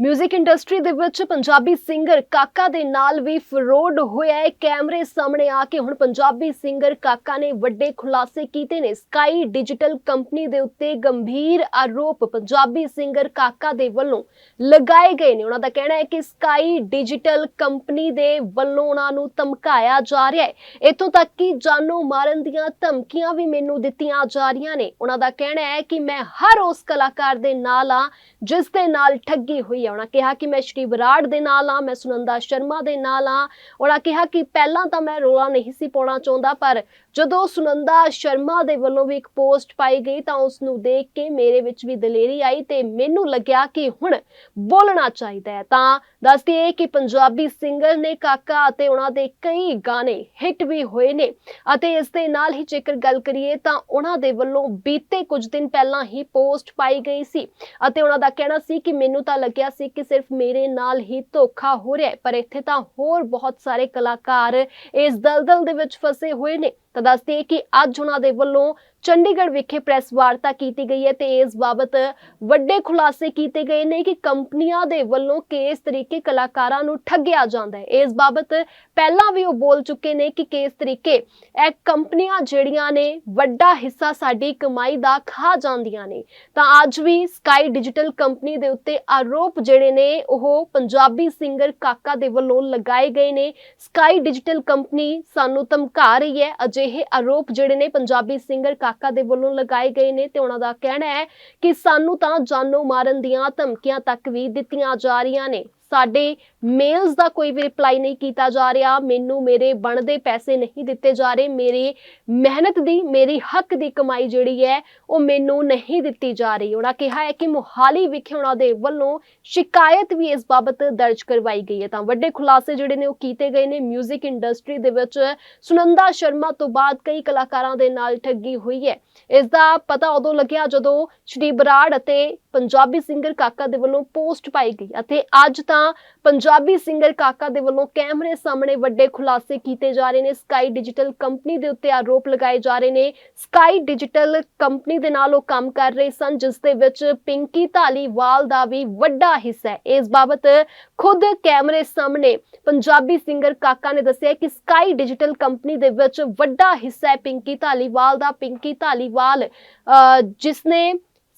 Music industry ਦੇ ਵਿੱਚ Punjabi singer ਕਾਕਾ ਦੇ ਨਾਲ ਵੀ ਫਰੋਡ ਹੋਇਆ ਹੈ। ਕੈਮਰੇ ਸਾਹਮਣੇ ਆ ਕੇ ਹੁਣ ਪੰਜਾਬੀ ਸਿੰਗਰ ਕਾਕਾ ਨੇ ਵੱਡੇ ਖੁਲਾਸੇ ਕੀਤੇ ਨੇ। ਸਕਾਈ ਡਿਜੀਟਲ ਕੰਪਨੀ ਦੇ ਉੱਤੇ ਗੰਭੀਰ ਆਰੋਪ ਪੰਜਾਬੀ ਸਿੰਗਰ ਕਾਕਾ ਦੇ ਵੱਲੋਂ ਲਗਾਏ ਗਏ ਨੇ। ਉਹਨਾਂ ਦਾ ਕਹਿਣਾ ਹੈ ਕਿ ਸਕਾਈ ਡਿਜੀਟਲ ਕੰਪਨੀ ਦੇ ਵੱਲੋਂ ਉਹਨਾਂ ਨੂੰ ਧਮਕਾਇਆ ਜਾ ਰਿਹਾ ਹੈ। ਇਥੋਂ ਤੱਕ ਕਿ ਜਾਨੋਂ ਮਾਰਨ ਦੀਆਂ ਧਮਕੀਆਂ ਵੀ ਮੈਨੂੰ ਦਿੱਤੀਆਂ ਜਾ ਰਹੀਆਂ ਨੇ। ਉਹਨਾਂ ਦਾ ਕਹਿਣਾ ਹੈ ਕਿ ਮੈਂ ਹਰ ਉਸ ਕਲਾਕਾਰ ਦੇ ਨਾਲ ਆ ਜਿਸ ਦੇ ਨਾਲ ਠੱਗੀ ਹੋਈ ਹੈ ਕਿਹਾ ਕਿ ਮੈਂ ਸ਼੍ਰੀ ਬਰਾੜ ਦੇ ਨਾਲ ਆ ਮੈਂ ਸੁਨੰਦਾ ਸ਼ਰਮਾ ਦੇ ਨਾਲ ਆ ਉਹਨਾਂ ਕਿਹਾ ਕਿ ਪਹਿਲਾਂ ਤਾਂ ਮੈਂ ਰੋਲਾ ਨਹੀਂ ਸੀ ਪਾਉਣਾ ਚਾਹੁੰਦਾ, ਪਰ ਜਦੋਂ ਸੁਨੰਦਾ ਸ਼ਰਮਾ ਦੇ ਵੱਲੋਂ ਵੀ ਇੱਕ ਪੋਸਟ ਪਾਈ ਗਈ ਤਾਂ ਉਸ ਨੂੰ ਦੇਖ ਕੇ ਮੇਰੇ ਵਿੱਚ ਵੀ ਦਲੇਰੀ ਆਈ ਤੇ ਮੈਨੂੰ ਲੱਗਿਆ ਕਿ ਹੁਣ ਬੋਲਣਾ ਚਾਹੀਦਾ ਹੈ। ਤਾਂ ਦੱਸਦੀ ਹੈ ਕਿ ਪੰਜਾਬੀ ਸਿੰਗਰ ਨੇ ਕਾਕਾ ਅਤੇ ਉਹਨਾਂ ਦੇ ਕਈ ਗਾਣੇ ਹਿੱਟ ਵੀ ਹੋਏ ਨੇ ਅਤੇ ਇਸ ਦੇ ਨਾਲ ਹੀ ਜੇਕਰ ਗੱਲ ਕਰੀਏ ਤਾਂ ਉਹਨਾਂ ਦੇ ਵੱਲੋਂ ਬੀਤੇ ਕੁਝ ਦਿਨ ਪਹਿਲਾਂ ਹੀ ਪੋਸਟ ਪਾਈ ਗਈ ਸੀ ਅਤੇ ਉਹਨਾਂ ਦਾ ਕਹਿਣਾ ਸੀ ਕਿ ਮੈਨੂੰ ਤਾਂ ਲੱਗਿਆ ਸੀ ਕਿ ਸਿਰਫ ਮੇਰੇ ਨਾਲ ਹੀ ਧੋਖਾ ਹੋ ਰਿਹਾ ਹੈ, ਪਰ ਇੱਥੇ ਤਾਂ ਹੋਰ ਬਹੁਤ ਸਾਰੇ ਕਲਾਕਾਰ ਇਸ ਦਲਦਲ ਦੇ ਵਿੱਚ ਫਸੇ ਹੋਏ ਨੇ। ਤਾਂ ਦੱਸਦੇ ਕਿ ਅੱਜ ਉਹਨਾਂ ਦੇ ਵੱਲੋਂ ਚੰਡੀਗੜ੍ਹ ਵਿਖੇ ਪ੍ਰੈਸ ਵਾਰਤਾ ਕੀਤੀ ਗਈ ਹੈ ਤੇ ਇਸ ਬਾਬਤ ਵੱਡੇ ਖੁਲਾਸੇ ਕੀਤੇ ਗਏ ਨੇ ਕਿ ਕੰਪਨੀਆਂ ਦੇ ਵੱਲੋਂ ਕਿਸ ਤਰੀਕੇ ਕਲਾਕਾਰਾਂ ਨੂੰ ਠੱਗਿਆ ਜਾਂਦਾ ਹੈ। ਇਸ ਬਾਬਤ ਪਹਿਲਾਂ ਵੀ ਉਹ ਬੋਲ ਚੁੱਕੇ ਨੇ ਕਿ ਕਿਸ ਤਰੀਕੇ ਇਹ ਕੰਪਨੀਆਂ ਜਿਹੜੀਆਂ ਨੇ ਵੱਡਾ ਹਿੱਸਾ ਸਾਡੀ ਕਮਾਈ ਦਾ ਖਾ ਜਾਂਦੀਆਂ ਨੇ। ਤਾਂ ਅੱਜ ਵੀ ਸਕਾਈ ਡਿਜੀਟਲ ਕੰਪਨੀ ਦੇ ਉੱਤੇ ਆਰੋਪ ਜਿਹੜੇ ਨੇ ਉਹ ਪੰਜਾਬੀ ਸਿੰਗਰ ਕਾਕਾ ਦੇ ਵੱਲੋਂ ਲਗਾਏ ਗਏ ਨੇ। ਸਕਾਈ ਡਿਜੀਟਲ ਕੰਪਨੀ ਸਾਨੂੰ ਧਮਕਾ ਰਹੀ ਹੈ। ਅਜੇ ਇਹ ਆਰੋਪ ਜਿਹੜੇ ਨੇ ਪੰਜਾਬੀ ਸਿੰਗਰ ਕਾਕਾ ਦੇ ਵੱਲੋਂ ਲਗਾਏ ਗਏ ਨੇ ਤੇ ਉਹਨਾਂ ਦਾ ਕਹਿਣਾ ਹੈ ਕਿ ਸਾਨੂੰ ਤਾਂ ਜਾਨੋਂ ਮਾਰਨ ਦੀਆਂ ਧਮਕੀਆਂ ਤੱਕ ਵੀ ਦਿੱਤੀਆਂ ਜਾ ਰਹੀਆਂ ਨੇ। ਸਾਡੇ ਮੇਲਸ ਦਾ ਕੋਈ ਵੀ ਰਿਪਲਾਈ ਨਹੀਂ ਕੀਤਾ ਜਾ ਰਿਹਾ। ਮੈਨੂੰ ਮੇਰੇ ਬਣਦੇ ਪੈਸੇ ਨਹੀਂ ਦਿੱਤੇ ਜਾ ਰਹੇ। ਮੇਰੀ ਮਿਹਨਤ ਦੀ, ਮੇਰੀ ਹੱਕ ਦੀ ਕਮਾਈ ਜਿਹੜੀ ਹੈ, ਉਹ ਮੈਨੂੰ ਨਹੀਂ ਦਿੱਤੀ ਜਾ ਰਹੀ। ਉਹਨਾਂ ਕਿਹਾ ਹੈ ਕਿ ਮੁਹਾਲੀ ਵਿਖੇ ਉਹਨਾਂ ਦੇ ਵੱਲੋਂ ਸ਼ਿਕਾਇਤ ਵੀ ਇਸ ਬਾਬਤ ਦਰਜ ਕਰਵਾਈ ਗਈ ਹੈ। ਤਾਂ ਵੱਡੇ ਖੁਲਾਸੇ ਜਿਹੜੇ ਨੇ ਉਹ ਕੀਤੇ ਗਏ ਨੇ। 뮤직 ਇੰਡਸਟਰੀ ਦੇ ਵਿੱਚ ਸੁਨੰਦਾ ਸ਼ਰਮਾ ਤੋਂ ਬਾਅਦ ਕਈ ਕਲਾਕਾਰਾਂ ਦੇ ਨਾਲ ਠੱਗੀ ਹੋਈ ਹੈ। ਇਸ ਦਾ ਪਤਾ ਉਦੋਂ ਲੱਗਿਆ ਜਦੋਂ ਸ਼੍ਰੀ ਬਰਾੜ ਅਤੇ ਪੰਜਾਬੀ ਸਿੰਗਰ ਕਾਕਾ ਦੇ ਵੱਲੋਂ ਪੋਸਟ ਪਾਈ ਗਈ। ਅਤੇ ਅੱਜ ਤਾਂ ਪੰਜਾਬੀ ਪੰਜਾਬੀ ਸਿੰਗਰ ਕਾਕਾ ਦੇ ਵੱਲੋਂ ਕੈਮਰੇ ਸਾਹਮਣੇ ਵੱਡੇ ਖੁਲਾਸੇ ਕੀਤੇ ਜਾ ਰਹੇ ਨੇ। ਸਕਾਈ ਡਿਜੀਟਲ ਕੰਪਨੀ ਦੇ ਉੱਤੇ ਆਰੋਪ ਲਗਾਏ ਜਾ ਰਹੇ ਨੇ। ਸਕਾਈ ਡਿਜੀਟਲ ਕੰਪਨੀ ਦੇ ਨਾਲ ਉਹ ਕੰਮ ਕਰ ਰਹੇ ਸਨ, ਜਿਸ ਦੇ ਵਿੱਚ ਪਿੰਕੀ ਧਾਲੀਵਾਲ ਦਾ ਵੀ ਵੱਡਾ ਹਿੱਸਾ ਹੈ। ਇਸ ਬਾਬਤ ਖੁਦ ਕੈਮਰੇ ਸਾਹਮਣੇ ਪੰਜਾਬੀ ਸਿੰਗਰ ਕਾਕਾ ਨੇ ਦੱਸਿਆ ਕਿ ਸਕਾਈ ਡਿਜੀਟਲ ਕੰਪਨੀ ਦੇ ਵਿੱਚ ਵੱਡਾ ਹਿੱਸਾ ਹੈ ਪਿੰਕੀ ਧਾਲੀਵਾਲ ਦਾ। ਪਿੰਕੀ ਧਾਲੀਵਾਲ ਜਿਸ ਨੇ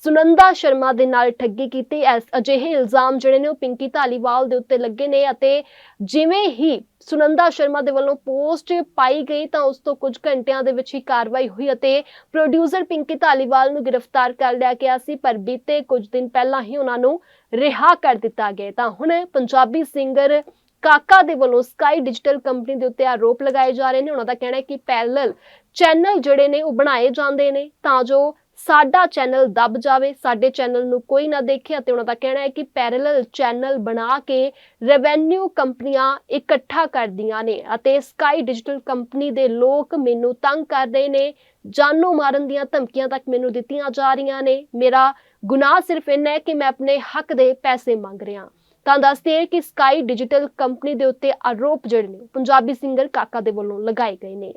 ਸੁਨੰਦਾ ਸ਼ਰਮਾ ਦੇ ਨਾਲ ਠੱਗੀ ਕੀਤੀ। ਐਸ ਅਜਿਹੇ ਇਲਜ਼ਾਮ ਜਿਹੜੇ ਨੇ ਉਹ ਪਿੰਕੀ ਧਾਲੀਵਾਲ ਦੇ ਉੱਤੇ ਲੱਗੇ ਨੇ ਅਤੇ ਜਿਵੇਂ ਹੀ ਸੁਨੰਦਾ ਸ਼ਰਮਾ ਦੇ ਵੱਲੋਂ ਪੋਸਟ ਪਾਈ ਗਈ ਤਾਂ ਉਸ ਤੋਂ ਕੁਝ ਘੰਟਿਆਂ ਦੇ ਵਿੱਚ ਹੀ ਕਾਰਵਾਈ ਹੋਈ ਅਤੇ ਪ੍ਰੋਡਿਊਸਰ ਪਿੰਕੀ ਧਾਲੀਵਾਲ ਨੂੰ ਗ੍ਰਿਫਤਾਰ ਕਰ ਲਿਆ ਗਿਆ ਸੀ, ਪਰ ਬੀਤੇ ਕੁਝ ਦਿਨ ਪਹਿਲਾਂ ਹੀ ਉਹਨਾਂ ਨੂੰ ਰਿਹਾ ਕਰ ਦਿੱਤਾ ਗਿਆ। ਤਾਂ ਹੁਣ ਪੰਜਾਬੀ ਸਿੰਗਰ ਕਾਕਾ ਦੇ ਵੱਲੋਂ ਸਕਾਈ ਡਿਜੀਟਲ ਕੰਪਨੀ ਦੇ ਉੱਤੇ ਆਰੋਪ ਲਗਾਏ ਜਾ ਰਹੇ ਨੇ। ਉਹਨਾਂ ਦਾ ਕਹਿਣਾ ਹੈ ਕਿ ਪੈਰਲਲ ਚੈਨਲ ਜਿਹੜੇ ਨੇ ਉਹ ਬਣਾਏ ਜਾਂਦੇ ਨੇ ਤਾਂ ਜੋ ਸਾਡਾ ਚੈਨਲ ਦੱਬ ਜਾਵੇ, ਸਾਡੇ ਚੈਨਲ ਨੂੰ ਕੋਈ ਨਾ ਦੇਖੇ ਅਤੇ ਉਹਨਾਂ ਦਾ ਕਹਿਣਾ ਹੈ ਕਿ ਪੈਰਲਲ ਚੈਨਲ ਬਣਾ ਕੇ ਰੈਵੈਨਿਊ ਕੰਪਨੀਆਂ ਇਕੱਠਾ ਕਰਦੀਆਂ ਨੇ ਅਤੇ ਸਕਾਈ ਡਿਜੀਟਲ ਕੰਪਨੀ ਦੇ ਲੋਕ ਮੈਨੂੰ ਤੰਗ ਕਰ ਰਹੇ ਨੇ, ਜਾਨੋਂ ਮਾਰਨ ਦੀਆਂ ਧਮਕੀਆਂ ਤੱਕ ਮੈਨੂੰ ਦਿੱਤੀਆਂ ਜਾ ਰਹੀਆਂ ਨੇ। ਮੇਰਾ ਗੁਨਾਹ ਸਿਰਫ ਇੰਨਾ ਹੈ ਕਿ ਮੈਂ ਆਪਣੇ ਹੱਕ ਦੇ ਪੈਸੇ ਮੰਗ ਰਿਹਾ। ਤਾਂ ਦੱਸਦੇ ਹਾਂ ਕਿ ਸਕਾਈ ਡਿਜੀਟਲ ਕੰਪਨੀ ਦੇ ਉੱਤੇ ਆਰੋਪ ਜਿਹੜੇ ਨੇ ਪੰਜਾਬੀ ਸਿੰਗਰ ਕਾਕਾ ਦੇ ਵੱਲੋਂ ਲਗਾਏ ਗਏ ਨੇ।